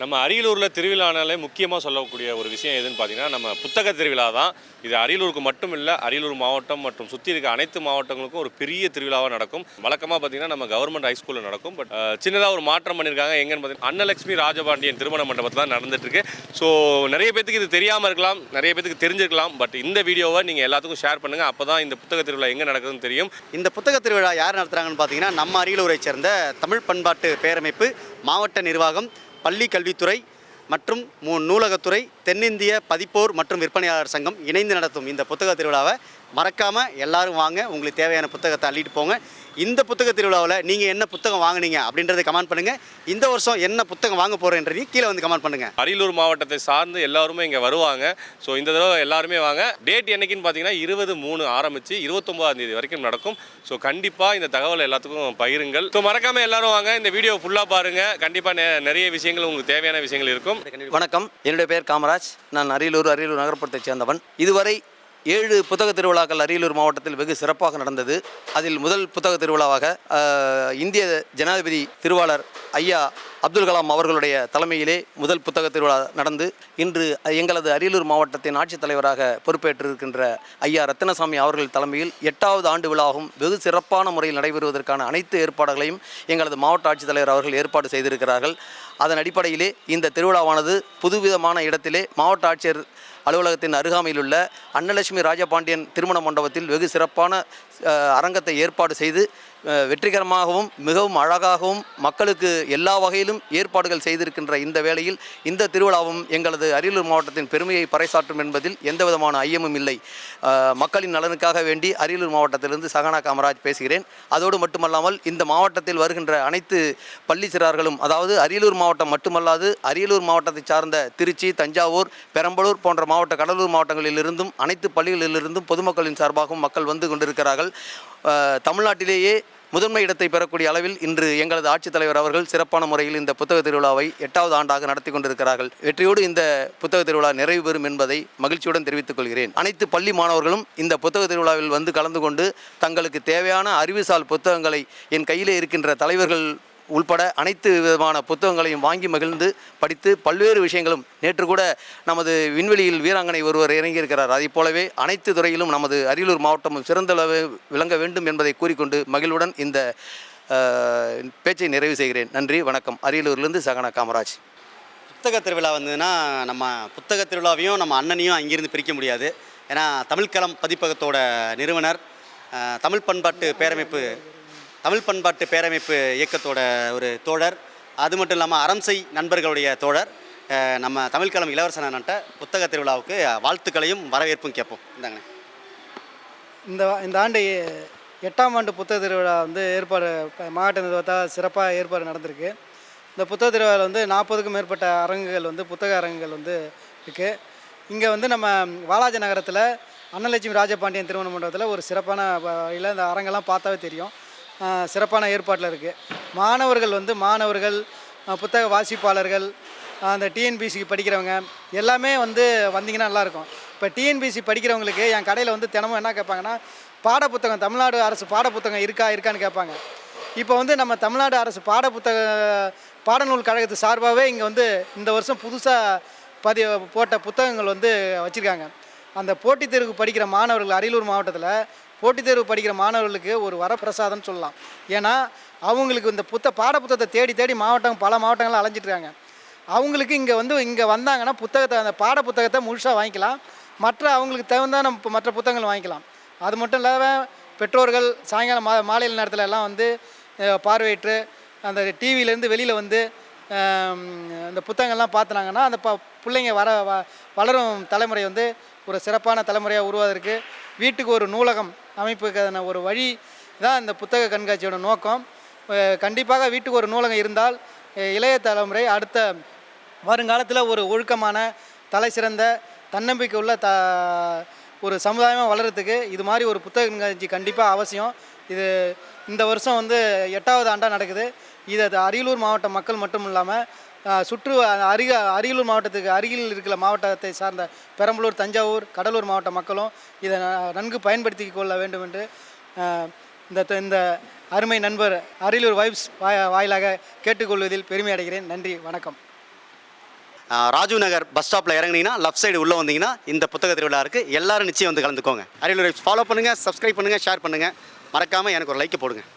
நம்ம அரியலூரில் திருவிழானாலே முக்கியமாக சொல்லக்கூடிய ஒரு விஷயம் எதுன்னு பார்த்தீங்கன்னா நம்ம புத்தக திருவிழா தான் இது அரியலூருக்கு மட்டும் இல்லை அரியலூர் மாவட்டம் மற்றும் சுற்றி இருக்க அனைத்து மாவட்டங்களுக்கும் ஒரு பெரிய திருவிழாவாக நடக்கும். வழக்கமாக பார்த்தீங்கன்னா நம்ம கவர்மெண்ட் ஹைஸ்கூலில் நடக்கும். பட் சின்னதாக ஒரு மாற்றம் பண்ணியிருக்காங்க எங்கன்னு பார்த்தீங்கன்னா அன்னலட்சுமி ராஜபாண்டியன் திருமண மண்டபத்தில் தான் நடந்துட்டுருக்கு. ஸோ நிறைய பேத்துக்கு இது தெரியாமல் இருக்கலாம் நிறைய பேத்துக்கு தெரிஞ்சிருக்கலாம். பட் இந்த வீடியோவை நீங்கள் எல்லாத்துக்கும் ஷேர் பண்ணுங்கள் அப்போ தான் இந்த புத்தக திருவிழா எங்கே நடக்குதுன்னு தெரியும். இந்த புத்தக திருவிழா யார் நடத்துகிறாங்கன்னு பார்த்தீங்கன்னா நம்ம அரியலூரை சேர்ந்த தமிழ் பண்பாட்டு பேரமைப்பு மாவட்ட நிர்வாகம் பள்ளி கல்வித்துறை மற்றும் மூ நூலகத்துறை தென்னிந்திய பதிப்போர் மற்றும் விற்பனையாளர் சங்கம் இணைந்து நடத்தும் இந்த புத்தக திருவிழாவை மறக்காமல் எல்லாரும் வாங்க. உங்களுக்கு தேவையான புத்தகத்தை அள்ளிட்டு போங்க. இந்த புத்தக திருவிழாவில் நீங்கள் என்ன புத்தகம் வாங்குனீங்க அப்படின்றத கமெண்ட் பண்ணுங்கள் இந்த வருஷம் என்ன புத்தகம் வாங்க போகிறேன்றதையும் கீழே வந்து கமெண்ட் பண்ணுங்கள் அரியலூர் மாவட்டத்தை சார்ந்து எல்லாருமே இங்கே வருவாங்க. ஸோ இந்த தடவை எல்லாருமே வாங்க. டேட் என்னைக்குன்னு பார்த்தீங்கன்னா இருபது மூணு ஆரம்பித்து இருபத்தொம்போதாம் தேதி வரைக்கும் நடக்கும். ஸோ கண்டிப்பாக இந்த தகவல் எல்லாத்துக்கும் பகிருங்கள். ஸோ மறக்காமல் எல்லாரும் வாங்க. இந்த வீடியோ ஃபுல்லாக பாருங்கள் கண்டிப்பாக நிறைய விஷயங்கள் உங்களுக்கு தேவையான விஷயங்கள் இருக்கும். வணக்கம். என்னுடைய பெயர் காமராஜ். நான் அரியலூர் அரியலூர் நகரப்புறத்தைச் சேர்ந்தவன். இதுவரை ஏழு புத்தக திருவிழாக்கள் அரியலூர் மாவட்டத்தில் வெகு சிறப்பாக நடந்தது. அதில் முதல் புத்தக திருவிழாவாக இந்திய ஜனாதிபதி திருவாளர் ஐயா அப்துல் கலாம் அவர்களுடைய தலைமையிலே முதல் புத்தக திருவிழா நடந்து இன்று எங்களது அரியலூர் மாவட்டத்தின் ஆட்சித் தலைவராக பொறுப்பேற்றிருக்கின்ற ஐயா ரத்தினசாமி அவர்கள் தலைமையில் எட்டாவது ஆண்டு விழாவும் வெகு சிறப்பான முறையில் நடைபெறுவதற்கான அனைத்து ஏற்பாடுகளையும் எங்களது மாவட்ட ஆட்சித்தலைவர் அவர்கள் ஏற்பாடு செய்திருக்கிறார்கள். அதன் அடிப்படையிலே இந்த திருவிழாவானது புதுவிதமான இடத்திலே மாவட்ட ஆட்சியர் அலுவலகத்தின் அருகாமையில் உள்ள அன்னலட்சுமி ராஜபாண்டியன் திருமண மண்டபத்தில் வெகு சிறப்பான அரங்கத்தை ஏற்பாடு செய்து வெற்றிகரமாகவும் மிகவும் அழகாகவும் மக்களுக்கு எல்லா வகையிலும் ஏற்பாடுகள் செய்திருக்கின்ற இந்த வேளையில் இந்த திருவிழாவும் எங்களது அரியலூர் மாவட்டத்தின் பெருமையை பறைசாற்றும் என்பதில் எந்தவிதமான ஐயமும் இல்லை. மக்களின் நலனுக்காக வேண்டி அரியலூர் மாவட்டத்திலிருந்து சகனா காமராஜ் பேசுகிறேன். அதோடு மட்டுமல்லாமல் இந்த மாவட்டத்தில் வருகின்ற அனைத்து பள்ளி சிறார்களும் அதாவது அரியலூர் மாவட்டம் மட்டுமல்லாது அரியலூர் மாவட்டத்தை சார்ந்த திருச்சி தஞ்சாவூர் பெரம்பலூர் போன்ற மாவட்ட கடலூர் மாவட்டங்களிலிருந்தும் அனைத்து பள்ளிகளிலிருந்தும் பொதுமக்களின் சார்பாகவும் மக்கள் வந்து கொண்டிருக்கிறார்கள். தமிழ்நாட்டிலேயே முதன்மை இடத்தை பெறக்கூடிய அளவில் இன்று எங்களது ஆட்சித்தலைவர் அவர்கள் சிறப்பான முறையில் இந்த புத்தக திருவிழாவை எட்டாவது ஆண்டாக நடத்தி கொண்டிருக்கிறார்கள். வெற்றியோடு இந்த புத்தக திருவிழா நிறைவு பெறும் என்பதை மகிழ்ச்சியுடன் தெரிவித்துக் கொள்கிறேன். அனைத்து பள்ளி மாணவர்களும் இந்த புத்தக திருவிழாவில் வந்து கலந்து கொண்டு தங்களுக்கு தேவையான அறிவுசால் புத்தகங்களை என் கையிலே இருக்கின்ற தலைவர்கள் உள்பட அனைத்து விதமான புத்தகங்களையும் வாங்கி மகிழ்ந்து படித்து பல்வேறு விஷயங்களும் நேற்று கூட நமது விண்வெளியில் வீராங்கனை ஒருவர் இறங்கியிருக்கிறார். அதைப் போலவே அனைத்து துறையிலும் நமது அரியலூர் மாவட்டமும் சிறந்தளவு விளங்க வேண்டும் என்பதை கூறிக்கொண்டு மகிழ்வுடன் இந்த பேச்சை நிறைவு செய்கிறேன். நன்றி வணக்கம். அரியலூர்லேருந்து சகனா காமராஜ். புத்தக திருவிழா வந்ததுன்னா நம்ம புத்தக திருவிழாவையும் நம்ம அண்ணனையும் அங்கிருந்து பிரிக்க முடியாது. ஏன்னா தமிழ்களம் பதிப்பகத்தோட நிறுவனர் தமிழ் பண்பாட்டு பேரமைப்பு தமிழ் பண்பாட்டு பேரமைப்பு இயக்கத்தோட ஒரு தோழர். அது மட்டும் இல்லாமல் அரம்சை நண்பர்களுடைய தோழர். நம்ம தமிழ்களம் இளவரசன் அண்ணன்ட்ட புத்தக திருவிழாவுக்கு வாழ்த்துக்களையும் வரவேற்பும் கேட்போம். இந்தாங்கண்ணே. இந்த இந்த ஆண்டு எட்டாம் ஆண்டு புத்தக திருவிழா வந்து ஏற்பாடு மாவட்ட நிர்வாகத்தால் சிறப்பாக ஏற்பாடு நடந்திருக்கு. இந்த புத்தக திருவிழாவில் வந்து நாற்பதுக்கும் மேற்பட்ட அரங்குகள் வந்து புத்தக அரங்குகள் வந்து இருக்குது இங்கே வந்து நம்ம வாலாஜி நகரத்தில் அன்னலட்சுமி ராஜபாண்டியன் திருமண மண்டபத்தில் ஒரு சிறப்பான வகையில் இந்த அரங்கெல்லாம் பார்த்தாவே தெரியும். சிறப்பான ஏற்பாட்டில் இருக்குது மாணவர்கள் வந்து மாணவர்கள் புத்தக வாசிப்பாளர்கள் அந்த டிஎன்பிசிக்கு படிக்கிறவங்க எல்லாமே வந்து வந்தீங்கன்னா நல்லாயிருக்கும். இப்போ டிஎன்பிசி படிக்கிறவங்களுக்கு என் கடையில் வந்து தினமும் என்ன கேட்பாங்கன்னா பாடப்புத்தகம் தமிழ்நாடு அரசு பாடப்புத்தகம் இருக்கா இருக்கான்னு கேட்பாங்க. இப்போ வந்து நம்ம தமிழ்நாடு அரசு பாடப்புத்தக பாடநூல் கழகத்து சார்பாகவே இங்கே வந்து இந்த வருஷம் புதுசாக பதி போட்ட புத்தகங்கள் வந்து வச்சுருக்காங்க. அந்த போட்டித் தேர்வுக்கு படிக்கிற மாணவர்கள் அரியலூர் மாவட்டத்தில் போட்டித் தேர்வு படிக்கிற மாணவர்களுக்கு ஒரு வரப்பிரசாதம்னு சொல்லலாம். ஏன்னா அவங்களுக்கு இந்த புத்த பாடப்புத்தகத்தை தேடி தேடி மாவட்டம் பல மாவட்டங்கள் அலைஞ்சிட்ருக்காங்க. அவங்களுக்கு இங்கே வந்து இங்கே வந்தாங்கன்னா புத்தகத்தை அந்த பாட புத்தகத்தை முழுசாக வாங்கிக்கலாம். மற்ற அவங்களுக்கு தகுந்தான நம்ம மற்ற புத்தகங்கள் வாங்கிக்கலாம். அது மட்டும் இல்லாமல் பெற்றோர்கள் சாயங்காலம் மா மாலையில் நேரத்தில் எல்லாம் வந்து பார்வையிட்டு அந்த டிவியிலேருந்து வெளியில் வந்து அந்த புத்தகங்கள்லாம் பார்த்துனாங்கன்னா அந்த ப பிள்ளைங்க வர வ வளரும் தலைமுறை வந்து ஒரு சிறப்பான தலைமுறையாக உருவாவதற்கு வீட்டுக்கு ஒரு நூலகம் அமைப்புக்கான ஒரு வழி தான் இந்த புத்தக கண்காட்சியோட நோக்கம். கண்டிப்பாக வீட்டுக்கு ஒரு நூலகம் இருந்தால் இளைய தலைமுறை அடுத்த வருங்காலத்தில் ஒரு ஒழுக்கமான தலை சிறந்த தன்னம்பிக்கை உள்ள த ஒரு சமுதாயமாக வளர்கிறதுக்கு இது மாதிரி ஒரு புத்தக கண்காட்சி கண்டிப்பாக அவசியம். இது இந்த வருஷம் வந்து எட்டாவது ஆண்டாக நடக்குது. இது அது அரியலூர் மாவட்ட மக்கள் மட்டும் இல்லாமல் சுற்று அருக அரியலூர் மாவட்டத்துக்கு அருகில் இருக்கிற மாவட்டத்தை சார்ந்த பெரம்பலூர் தஞ்சாவூர் கடலூர் மாவட்ட மக்களும் இதை நன்கு பயன்படுத்தி கொள்ள வேண்டும் என்று இந்த த- இந்த அருமை நண்பர் அரியலூர் வைப்ஸ் வாய் வாயிலாக கேட்டுக்கொள்வதில் பெருமை அடைகிறேன். நன்றி வணக்கம். ராஜீவ் நகர் பஸ் ஸ்டாப்பில் இறங்குனீங்கன்னா லெஃப்ட் சைடு உள்ளே வந்தீங்கன்னா இந்த புத்தக திருவிழா இருக்குது எல்லாரும் நிச்சயம் வந்து கலந்துக்கோங்க. அரியலூர் ஃபாலோ பண்ணுங்கள் சப்ஸ்கிரைப் பண்ணுங்கள் ஷேர் பண்ணுங்கள் மறக்காமல் எனக்கு ஒரு லைக்கை போடுங்க.